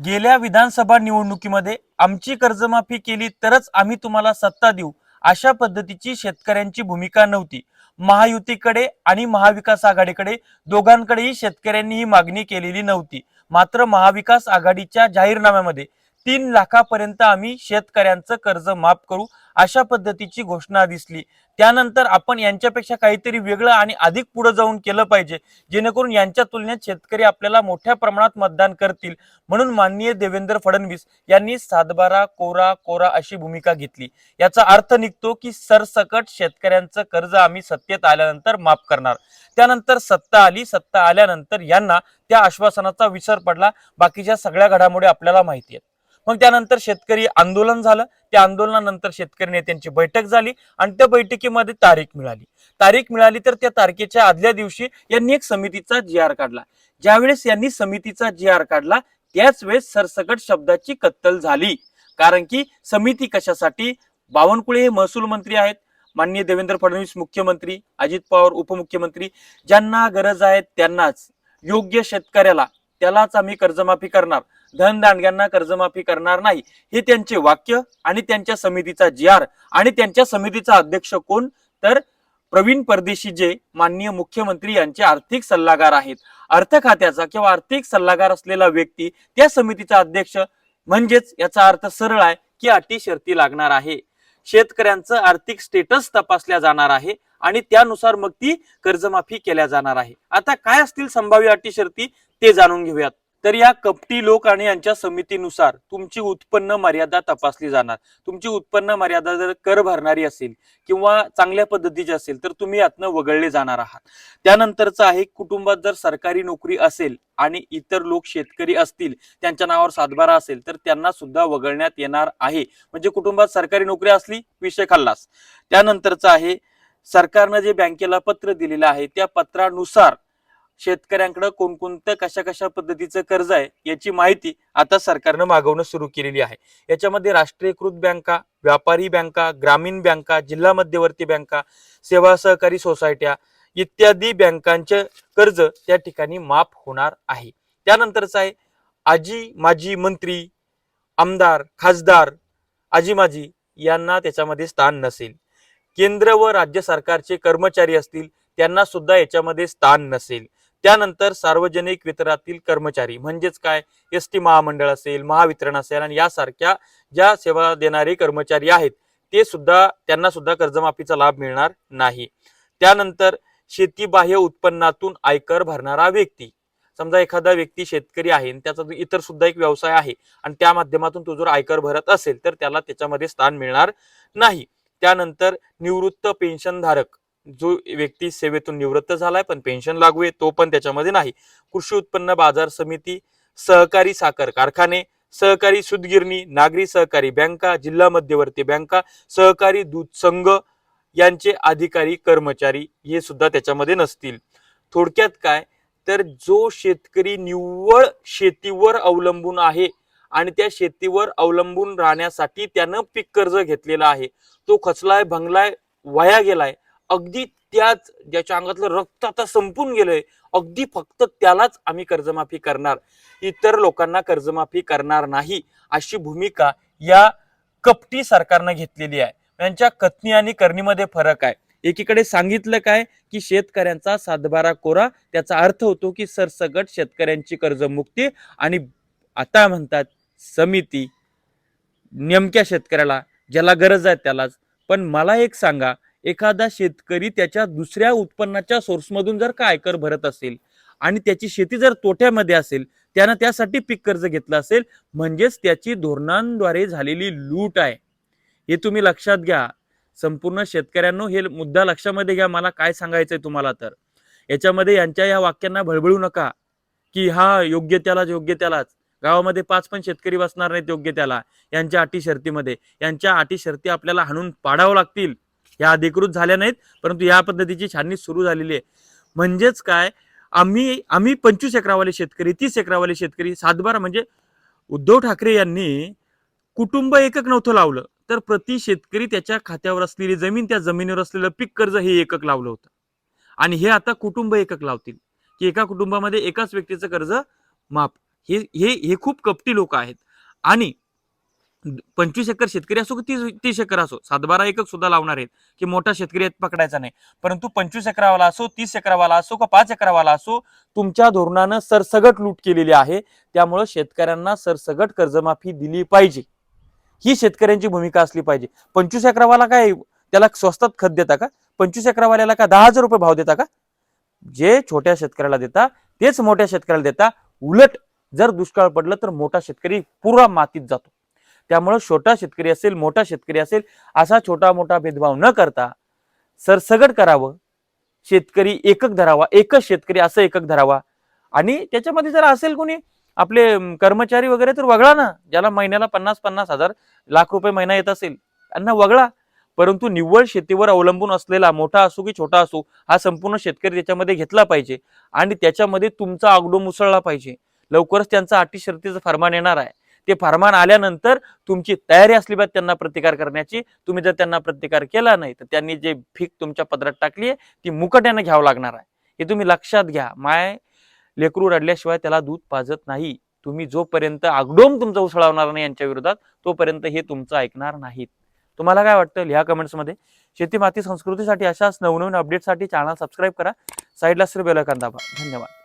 गेल्या विधानसभा निवडणुकीमध्ये आमची कर्जमाफी केली तरच आम्ही तुम्हाला सत्ता देऊ अशा पद्धतीची शेतकऱ्यांची भूमिका नव्हती. महायुतीकडे आणि महाविकास आघाडीकडे दोघांकडेही शेतकऱ्यांनी ही मागणी केलेली नव्हती. मात्र महाविकास आघाडीच्या जाहीरनाम्यामध्ये तीन लाखापर्यंत आम्ही शेतकऱ्यांचं कर्ज माफ करू अशा पद्धतीची घोषणा दिसली. त्यानंतर आपण यांच्यापेक्षा काहीतरी वेगळं आणि अधिक पुढे जाऊन केलं पाहिजे जेणेकरून यांच्या तुलनेत शेतकरी आपल्याला मोठ्या प्रमाणात मतदान करतील म्हणून माननीय देवेंद्र फडणवीस यांनी सातबारा कोरा कोरा अशी भूमिका घेतली. याचा अर्थ निघतो की सरसकट शेतकऱ्यांचं कर्ज आम्ही सत्तेत आल्यानंतर माफ करणार. त्यानंतर सत्ता आली सत्ता आल्यानंतर यांना त्या आश्वासनाचा विसर पडला. बाकीच्या सगळ्या घडामोडी आपल्याला माहिती आहेत. मग त्यानंतर शेतकरी आंदोलन झालं. त्या आंदोलनानंतर शेतकरी नेत्यांची बैठक झाली आणि त्या बैठकीमध्ये तारीख मिळाली. तारीख मिळाली तर त्या तारखेच्या आदल्या दिवशी यांनी एक समितीचा जी आर काढला. ज्यावेळेस यांनी समितीचा जी आर काढला त्याच वेळेस सरसकट शब्दाची कत्तल झाली. कारण की समिती कशासाठी? बावनकुळे हे महसूल मंत्री आहेत. माननीय देवेंद्र फडणवीस मुख्यमंत्री अजित पवार उपमुख्यमंत्री ज्यांना गरज आहे त्यांनाच. योग्य शेतकऱ्याला त्यालाच आम्ही कर्जमाफी करणार. धनदांडग्यांना कर्जमाफी करणार नाही. हे त्यांचे वाक्य आणि त्यांच्या समितीचा जी आर आणि त्यांच्या समितीचा अध्यक्ष कोण? तर प्रवीण परदेशी जे माननीय मुख्यमंत्री यांचे आर्थिक सल्लागार आहेत. अर्थ खात्याचा किंवा आर्थिक सल्लागार असलेला व्यक्ती त्या समितीचा अध्यक्ष म्हणजेच याचा अर्थ सरळ आहे की अटी शर्ती लागणार आहे. शेतकऱ्यांचं आर्थिक स्टेटस तपासल्या जाणार आहे आणि त्यानुसार मग ती कर्जमाफी केल्या जाणार आहे. आता काय असतील संभाव्य अटी शर्ती ते जाणून घेऊयात. तर या कपटी लोक आणि यांच्या समितीनुसार तुमची उत्पन्न मर्यादा तपासली जाणार. तुमची उत्पन्न मर्यादा जर कर भरणारी असेल किंवा चांगल्या पद्धतीची असेल तर तुम्ही यातनं वगळले जाणार आहात. त्यानंतरचं आहे कुटुंबात जर सरकारी नोकरी असेल आणि इतर लोक शेतकरी असतील त्यांच्या नावावर सातबारा असेल तर त्यांना सुद्धा वगळण्यात येणार आहे. म्हणजे कुटुंबात सरकारी नोकरी असली विषय खाल्लास. त्यानंतरचं आहे सरकारनं जे बँकेला पत्र दिलेलं आहे त्या पत्रानुसार शेतकऱ्यांकडे कोणकोणतं कशा कशा पद्धतीचं कर्ज आहे याची माहिती आता सरकारनं मागवणं सुरू केलेली आहे. याच्यामध्ये राष्ट्रीयकृत बँका व्यापारी बँका ग्रामीण बँका जिल्हा मध्यवर्ती बँका सेवा सहकारी सोसायट्या इत्यादी बँकांचे कर्ज त्या ठिकाणी माफ होणार आहे. त्यानंतरच आहे आजी माजी मंत्री आमदार खासदार आजी माजी यांना त्याच्यामध्ये स्थान नसेल. केंद्र व राज्य सरकारचे कर्मचारी असतील त्यांना सुद्धा याच्यामध्ये स्थान नसेल. त्यानंतर सार्वजनिक वितरणातील कर्मचारी म्हणजेच काय? एस टी महामंडळ असेल महावितरण असेल आणि यासारख्या ज्या सेवा देणारे कर्मचारी आहेत ते सुद्धा त्यांना सुद्धा कर्जमाफीचा लाभ मिळणार नाही. त्यानंतर शेतीबाह्य उत्पन्नातून आयकर भरणारा व्यक्ती. समजा एखादा व्यक्ती शेतकरी आहे आणि त्याचा इतर सुद्धा एक व्यवसाय आहे आणि त्या माध्यमातून तो जर आयकर भरत असेल तर त्याला त्याच्यामध्ये स्थान मिळणार नाही. त्यानंतर निवृत्त पेन्शनधारक. जो व्यक्ती सेवेतून निवृत्त झालाय पण पेन्शन लागू आहे तो पण त्याच्यामध्ये नाही. कृषी उत्पन्न बाजार समिती सहकारी साखर कारखाने सहकारी सुदगिरणी नागरी सहकारी बँका जिल्हा मध्यवर्ती बँका सहकारी दूध संघ यांचे अधिकारी कर्मचारी हे सुद्धा त्याच्यामध्ये नसतील. थोडक्यात काय? तर जो शेतकरी निव्वळ शेतीवर अवलंबून आहे आणि त्या शेतीवर अवलंबून राहण्यासाठी त्यानं पीक कर्ज घेतलेलं आहे. तो खचलाय भंगलाय वाया गेलाय. अगदी त्याच ज्याच्या अंगातलं रक्त आता संपून गेलंय अगदी फक्त त्यालाच आम्ही कर्जमाफी करणार. इतर लोकांना कर्जमाफी करणार नाही अशी भूमिका या कपटी सरकारनं घेतलेली आहे. यांच्या कथनी आणि करणीमध्ये फरक आहे. एकीकडे सांगितलं काय की शेतकऱ्यांचा सातबारा कोरा त्याचा अर्थ होतो की सरसगट शेतकऱ्यांची कर्जमुक्ती आणि आता म्हणतात समिती नेमक्या शेतकऱ्याला ज्याला गरज आहे त्यालाच. पण मला एक सांगा एखादा शेतकरी त्याच्या दुसऱ्या उत्पन्नाच्या सोर्समधून जर का आयकर भरत असेल आणि त्याची शेती जर तोट्यामध्ये असेल त्यानं त्यासाठी पीक कर्ज घेतलं असेल म्हणजेच त्याची धोरणांद्वारे झालेली लूट आहे. हे तुम्ही लक्षात घ्या. संपूर्ण शेतकऱ्यांनो हे मुद्दा लक्षामध्ये घ्या. मला काय सांगायचंय तुम्हाला तर. याच्यामध्ये यांच्या या वाक्यांना भळबळू नका. की हा योग्य त्यालाच योग्य त्यालाच. गावामध्ये पाच पण शेतकरी बसणार नाहीत योग्य त्याला. यांच्या अटी शर्तीमध्ये. यांच्या अटी शर्ती आपल्याला हाणून पाडावं लागतील. ह्या अधिकृत झाल्या नाहीत परंतु या पद्धतीची छाननी सुरू झालेली आहे. म्हणजेच काय? आम्ही आम्ही पंचवीस एकरावाले शेतकरी तीस एकरावाले शेतकरी सातबारा म्हणजे उद्धव ठाकरे यांनी कुटुंब एकक नव्हतं लावलं तर प्रति शेतकरी त्याच्या खात्यावर असलेली जमीन त्या जमिनीवर असलेलं पीक कर्ज हे एकक लावलं होतं. आणि हे आता कुटुंब एकक लावतील की एका कुटुंबामध्ये एकाच व्यक्तीचं कर्ज माफ हे हे हे खूप कपटी लोक आहेत. आणि पंचवीस एकर शेतकरी असो की तीस तीस एकर असो सातबारा एकक सुद्धा लावणार आहेत की मोठा शेतकरी पकडायचा नाही. परंतु पंचवीस एकरावाला असो तीस एकरावाला असो का पाच एकरावाला असो तुमच्या धोरणानं सरसगट लूट केलेली आहे. त्यामुळं शेतकऱ्यांना सरसगट कर्जमाफी दिली पाहिजे. ही शेतकऱ्यांची भूमिका असली पाहिजे. पंचवीस एकरावाला काय त्याला स्वस्तात खत देता का? पंचवीस एकरावाल्याला का दहा हजार रुपये भाव देता का? जे छोट्या शेतकऱ्याला देता तेच मोठ्या शेतकऱ्याला देता उलट जर दुष्काळ पडलं तर मोठा शेतकरी पुरा मातीत जातो. त्यामुळं छोटा शेतकरी असेल मोठा शेतकरी असेल असा छोटा मोठा भेदभाव न करता सरसगट करावं. शेतकरी एकक धरावा एकच शेतकरी असं एकक धरावा. आणि त्याच्यामध्ये जर असेल कोणी आपले कर्मचारी वगैरे तर वगळा ना ज्याला महिन्याला पन्नास पन्नास हजार लाख रुपये महिना येत असेल त्यांना वगळा. परंतु निव्वळ शेतीवर अवलंबून असलेला मोठा असो की छोटा असो हा संपूर्ण शेतकरी त्याच्यामध्ये घेतला पाहिजे. आणि त्याच्यामध्ये तुमचा आगडो मुसळला पाहिजे. लवकरच त्यांचा अटी शर्तीचं फरमान येणार आहे. ते फरमान आल्यानंतर तुमची तयारी असली पाहिजे त्यांना प्रतिकार करण्याची. तुम्ही जर त्यांना प्रतिकार केला नाही तर त्यांनी जे फीक तुमच्या पदरात टाकली आहे ती मुकट्यानं घ्यावं लागणार आहे. हे तुम्ही लक्षात घ्या. माय लेकरू रडल्याशिवाय त्याला दूध पाजत नाही. तुम्ही जोपर्यंत आगडोम तुमचा उसळवणार नाही यांच्या विरोधात तोपर्यंत हे तुमचं ऐकणार नाहीत. तुम्हाला काय वाटतं? लिहा कमेंट्समध्ये शेती माती संस्कृतीसाठी अशाच नवनवीन अपडेटसाठी चॅनल सबस्क्राईब करा. साईडला सर बेलकन धन्यवाद.